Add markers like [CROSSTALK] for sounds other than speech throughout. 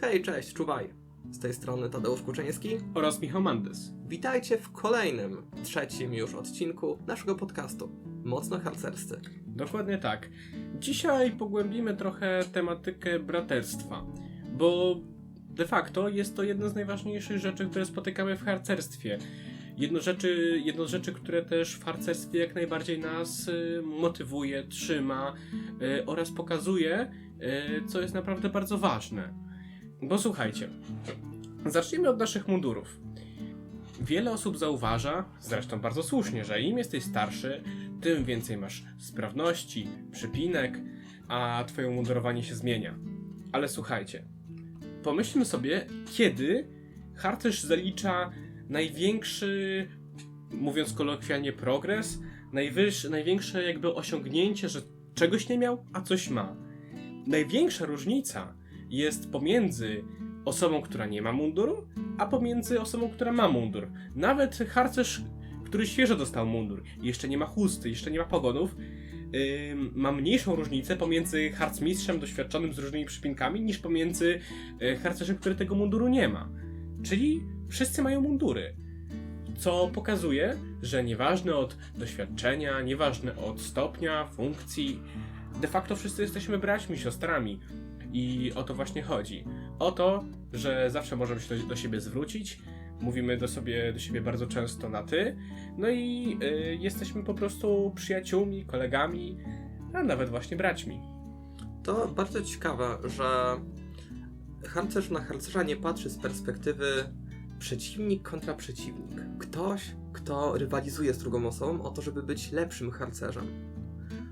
Hej, cześć, czuwaj. Z tej strony Tadeusz Kuczyński. oraz Michał Mandes. Witajcie w kolejnym, trzecim już odcinku naszego podcastu. Mocno harcerscy. Dokładnie tak. Dzisiaj pogłębimy trochę tematykę braterstwa, bo de facto jest to jedna z najważniejszych rzeczy, które spotykamy w harcerstwie. Jedno, rzeczy, jedno z rzeczy, które też w harcerstwie jak najbardziej nas y, motywuje, trzyma y, oraz pokazuje, y, co jest naprawdę bardzo ważne. Bo słuchajcie, zacznijmy od naszych mundurów. Wiele osób zauważa, zresztą bardzo słusznie, że im jesteś starszy, tym więcej masz sprawności, przypinek, a twoje umundurowanie się zmienia. Ale słuchajcie, pomyślmy sobie, kiedy harcerz zalicza największy, mówiąc kolokwialnie, progres, najwyższy, największe jakby osiągnięcie, że czegoś nie miał, a coś ma. Największa różnica jest pomiędzy osobą, która nie ma munduru, a pomiędzy osobą, która ma mundur. Nawet harcerz, który świeżo dostał mundur, jeszcze nie ma chusty, jeszcze nie ma pogonów, ym, ma mniejszą różnicę pomiędzy harcmistrzem doświadczonym z różnymi przypinkami, niż pomiędzy y, harcerzem, który tego munduru nie ma. Czyli wszyscy mają mundury. Co pokazuje, że nieważne od doświadczenia, nieważne od stopnia, funkcji, de facto wszyscy jesteśmy braćmi, siostrami. I o to właśnie chodzi. O to, że zawsze możemy się do, do siebie zwrócić. Mówimy do, sobie, do siebie bardzo często na ty. No i y, jesteśmy po prostu przyjaciółmi, kolegami, a nawet właśnie braćmi. To bardzo ciekawe, że harcerz na harcerza nie patrzy z perspektywy przeciwnik kontra przeciwnik. Ktoś, kto rywalizuje z drugą osobą o to, żeby być lepszym harcerzem.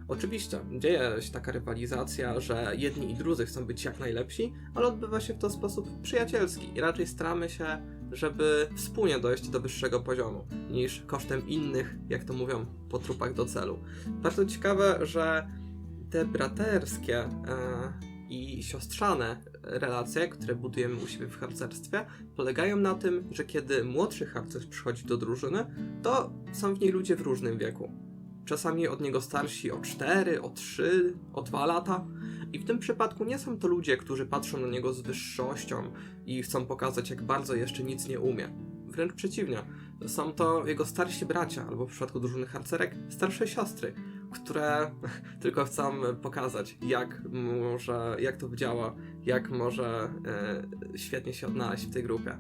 Oczywiście, dzieje się taka rywalizacja, że jedni i drudzy chcą być jak najlepsi, ale odbywa się w to sposób przyjacielski i raczej staramy się, żeby wspólnie dojść do wyższego poziomu, niż kosztem innych, jak to mówią, po trupach do celu. Bardzo ciekawe, że te braterskie e, i siostrzane relacje, które budujemy u siebie w harcerstwie, polegają na tym, że kiedy młodszy harcerz przychodzi do drużyny, to są w niej ludzie w różnym wieku. Czasami od niego starsi o 4, o 3, o 2 lata. I w tym przypadku nie są to ludzie, którzy patrzą na niego z wyższością i chcą pokazać, jak bardzo jeszcze nic nie umie. Wręcz przeciwnie, są to jego starsi bracia, albo w przypadku drużyny harcerek, starsze siostry, które [LAUGHS] tylko chcą pokazać, jak może, jak to działa, jak może e, świetnie się odnaleźć w tej grupie.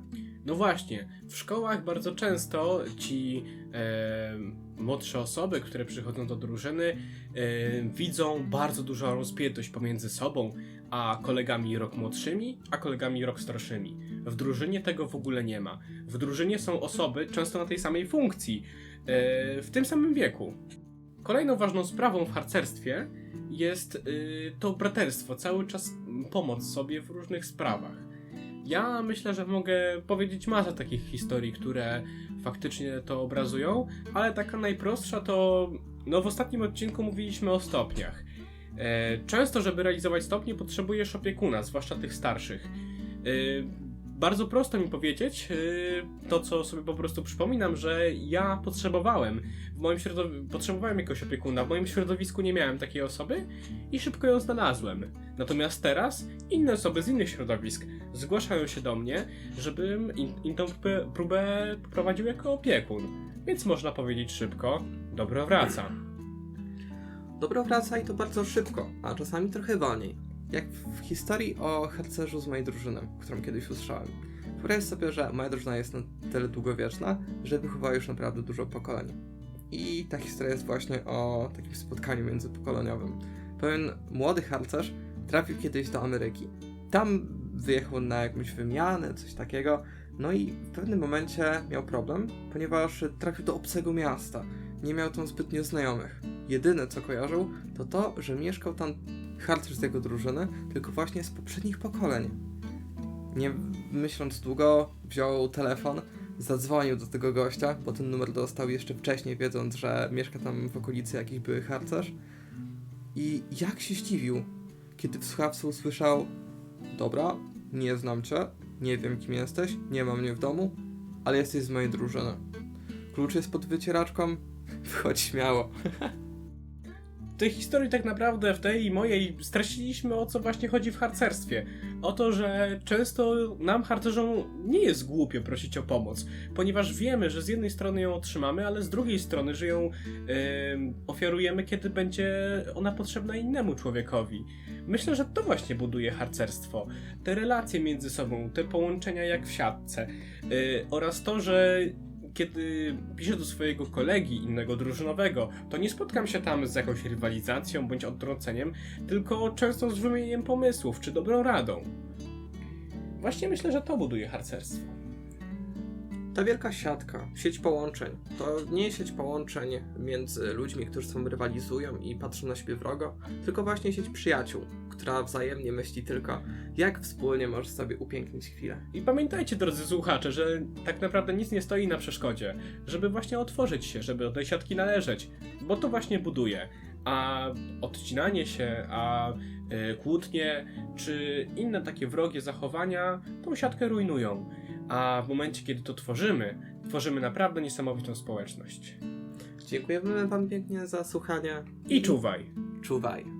No właśnie, w szkołach bardzo często ci e, młodsze osoby, które przychodzą do drużyny, e, widzą bardzo dużą rozpiętość pomiędzy sobą a kolegami rok młodszymi, a kolegami rok starszymi. W drużynie tego w ogóle nie ma. W drużynie są osoby często na tej samej funkcji, e, w tym samym wieku. Kolejną ważną sprawą w harcerstwie jest y, to braterstwo, cały czas pomoc sobie w różnych sprawach. Ja myślę, że mogę powiedzieć masę takich historii, które faktycznie to obrazują, ale taka najprostsza to. No, w ostatnim odcinku mówiliśmy o stopniach. E, Często, żeby realizować stopnie, potrzebujesz opiekuna, zwłaszcza tych starszych. Bardzo prosto mi powiedzieć e, to, co sobie po prostu przypominam, że ja potrzebowałem. W moim środowisku potrzebowałem jakiegoś opiekuna, w moim środowisku nie miałem takiej osoby i szybko ją znalazłem. Natomiast teraz inne osoby z innych środowisk zgłaszają się do mnie, żebym im, im tą próbę, próbę prowadził jako opiekun. Więc można powiedzieć szybko, dobro wraca. Dobro wraca i to bardzo szybko, a czasami trochę wolniej. Jak w historii o harcerzu z mojej drużyny, którą kiedyś usłyszałem. Wyobraź sobie, że moja drużyna jest na tyle długowieczna, że wychowała już naprawdę dużo pokoleń. I ta historia jest właśnie o takim spotkaniu międzypokoleniowym. Pewien młody harcerz trafił kiedyś do Ameryki. Tam wyjechał na jakąś wymianę, coś takiego. No i w pewnym momencie miał problem, ponieważ trafił do obcego miasta. Nie miał tam zbytnio znajomych. Jedyne co kojarzył, to to, że mieszkał tam harcerz z jego drużyny, tylko właśnie z poprzednich pokoleń. Nie myśląc długo, wziął telefon, zadzwonił do tego gościa, bo ten numer dostał jeszcze wcześniej, wiedząc, że mieszka tam w okolicy jakiś były harcerz. I jak się zdziwił, kiedy w słuchawce usłyszał: Dobra, nie znam cię, nie wiem kim jesteś, nie mam mnie w domu, ale jesteś z mojej drużyny. Klucz jest pod wycieraczką, [LAUGHS] wchodź śmiało. [LAUGHS] tej historii tak naprawdę, w tej mojej, straciliśmy o co właśnie chodzi w harcerstwie. O to, że często nam, harcerzom, nie jest głupio prosić o pomoc, ponieważ wiemy, że z jednej strony ją otrzymamy, ale z drugiej strony, że ją em, ofiarujemy, kiedy będzie ona potrzebna innemu człowiekowi. Myślę, że to właśnie buduje harcerstwo. Te relacje między sobą, te połączenia jak w siatce yy, oraz to, że kiedy piszę do swojego kolegi innego drużynowego, to nie spotkam się tam z jakąś rywalizacją bądź odtrąceniem, tylko często z wymienieniem pomysłów czy dobrą radą. Właśnie myślę, że to buduje harcerstwo. Ta wielka siatka, sieć połączeń, to nie sieć połączeń między ludźmi, którzy sobą rywalizują i patrzą na siebie wrogo, tylko właśnie sieć przyjaciół, która wzajemnie myśli tylko, jak wspólnie możesz sobie upięknić chwilę. I pamiętajcie, drodzy słuchacze, że tak naprawdę nic nie stoi na przeszkodzie, żeby właśnie otworzyć się, żeby do tej siatki należeć, bo to właśnie buduje. A odcinanie się, a y, kłótnie, czy inne takie wrogie zachowania tą siatkę rujnują. A w momencie, kiedy to tworzymy, tworzymy naprawdę niesamowitą społeczność. Dziękujemy Wam pięknie za słuchanie I czuwaj! czuwaj.